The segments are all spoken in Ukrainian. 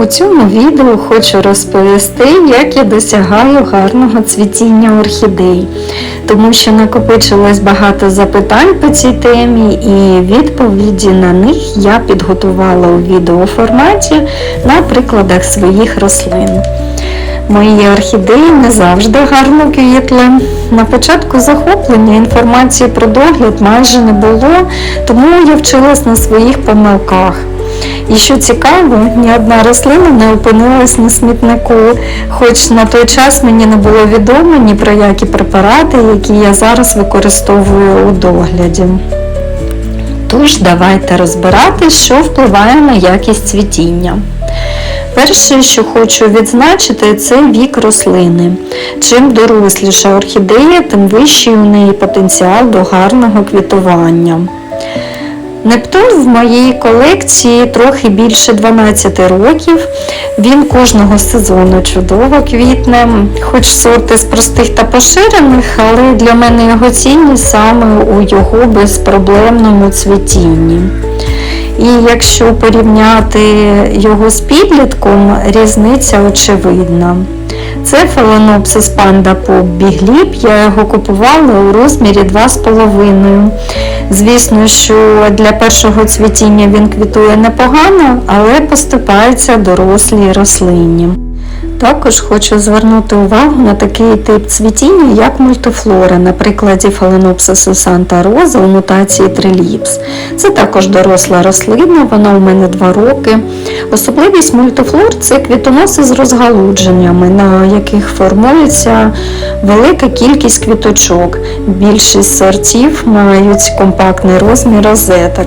У цьому відео хочу розповісти, як я досягаю гарного цвітіння орхідей, тому що накопичилось багато запитань по цій темі, і відповіді на них я підготувала у відеоформаті на прикладах своїх рослин. Мої орхідеї не завжди гарно квітли. На початку захоплення інформації про догляд майже не було, тому я вчилась на своїх помилках. І що цікаво, ні одна рослина не опинилась на смітнику, хоч на той час мені не було відомо ні про які препарати, які я зараз використовую у догляді. Тож давайте розбирати, що впливає на якість цвітіння. Перше, що хочу відзначити, це вік рослини. Чим доросліша орхідея, тим вищий у неї потенціал до гарного квітування. Нептун в моїй колекції трохи більше 12 років. Він кожного сезону чудово квітне, хоч сорти з простих та поширених, але для мене його цінність саме у його безпроблемному цвітінні. І якщо порівняти його з підлітком, різниця очевидна. Це фаленопсис панда Pop бігліп, я його купувала у розмірі 2,5. Звісно, що для першого цвітіння він квітує непогано, але поступається дорослій рослині. Також хочу звернути увагу на такий тип цвітіння, як мультифлора, на прикладі фаленопсису Санта Роза у мутації Триліпс. Це також доросла рослина, вона у мене 2 роки. Особливість мультифлор це квітоноси з розгалудженнями, на яких формується велика кількість квіточок. Більшість сортів мають компактний розмір розеток.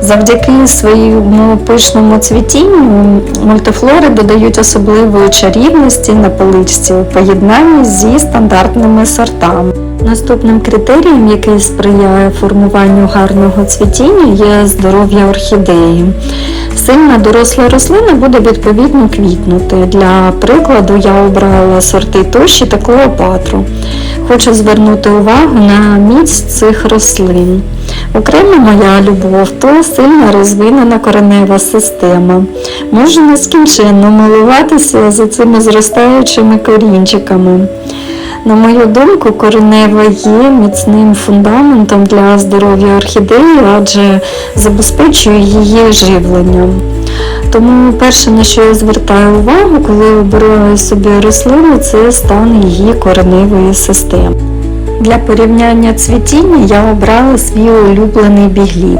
Завдяки своєму пишному цвітінню мультифлори додають особливої чарівності на поличці у поєднанні зі стандартними сортами. Наступним критерієм, який сприяє формуванню гарного цвітіння, є здоров'я орхідеї. Сильна доросла рослина буде відповідно квітнути. Для прикладу я обрала сорти тощі та клеопатру. Хочу звернути увагу на міць цих рослин. Окремо моя любов то сильно розвинена коренева система. Можу нескінченно милуватися за цими зростаючими корінчиками. На мою думку, коренева є міцним фундаментом для здоров'я орхідеї, адже забезпечує її живленням. Тому перше, на що я звертаю увагу, коли обираю собі рослину, це стан її кореневої системи. Для порівняння цвітіння я обрала свій улюблений бігліб.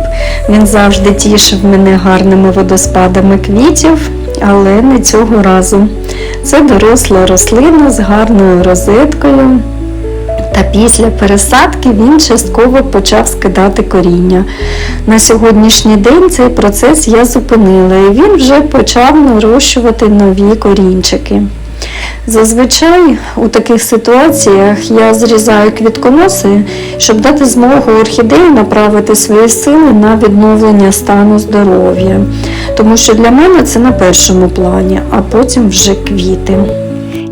Він завжди тішив мене гарними водоспадами квітів, але не цього разу. Це доросла рослина з гарною розеткою. Та після пересадки він частково почав скидати коріння. На сьогоднішній день цей процес я зупинила і він вже почав нарощувати нові корінчики. Зазвичай у таких ситуаціях я зрізаю квітконоси, щоб дати змогу орхідеї направити свої сили на відновлення стану здоров'я. Тому що для мене це на першому плані, а потім вже квіти.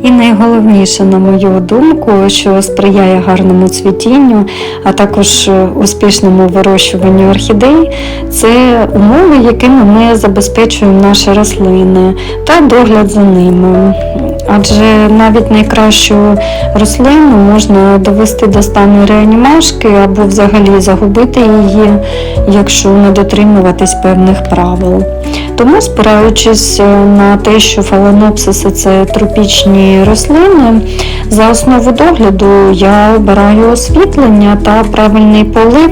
І найголовніше, на мою думку, що сприяє гарному цвітінню, а також успішному вирощуванню орхідей, це умови, якими ми забезпечуємо наші рослини та догляд за ними. Адже навіть найкращу рослину можна довести до стану реанімашки або взагалі загубити її, якщо не дотримуватись певних правил. Тому, спираючись на те, що фаленопсиси це тропічні рослини, за основу догляду я обираю освітлення та правильний полив.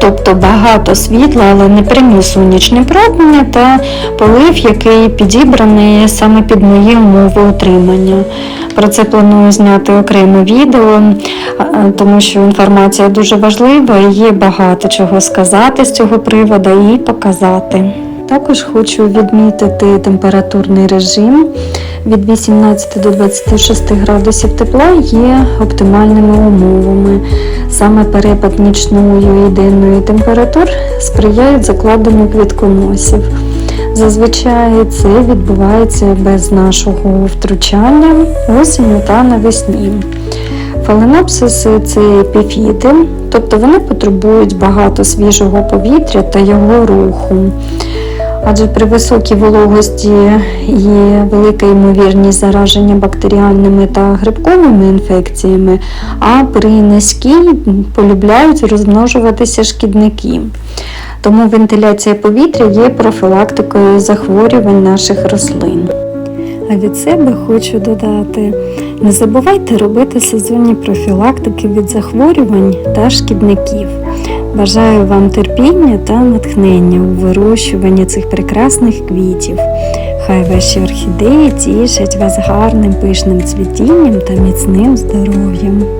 Тобто багато світла, але не прямі сонячні променя та полив, який підібраний саме під мої умови утримання. Про це планую зняти окреме відео, тому що інформація дуже важлива і є багато чого сказати з цього приводу і показати. Також хочу відмітити температурний режим. Від 18 до 26 градусів тепла є оптимальними умовами. Саме перепад нічної і денної температур сприяють закладенню квітконосів. Зазвичай це відбувається без нашого втручання осінню та навесні. Фаленопсиси це епіфіти, тобто вони потребують багато свіжого повітря та його руху. Адже при високій вологості є велика ймовірність зараження бактеріальними та грибковими інфекціями, а при низькій полюбляють розмножуватися шкідники. Тому вентиляція повітря є профілактикою захворювань наших рослин. А від себе хочу додати: не забувайте робити сезонні профілактики від захворювань та шкідників. Бажаю вам терпіння та натхнення у вирощуванні цих прекрасних квітів. Хай ваші орхідеї тішать вас гарним пишним цвітінням та міцним здоров'ям.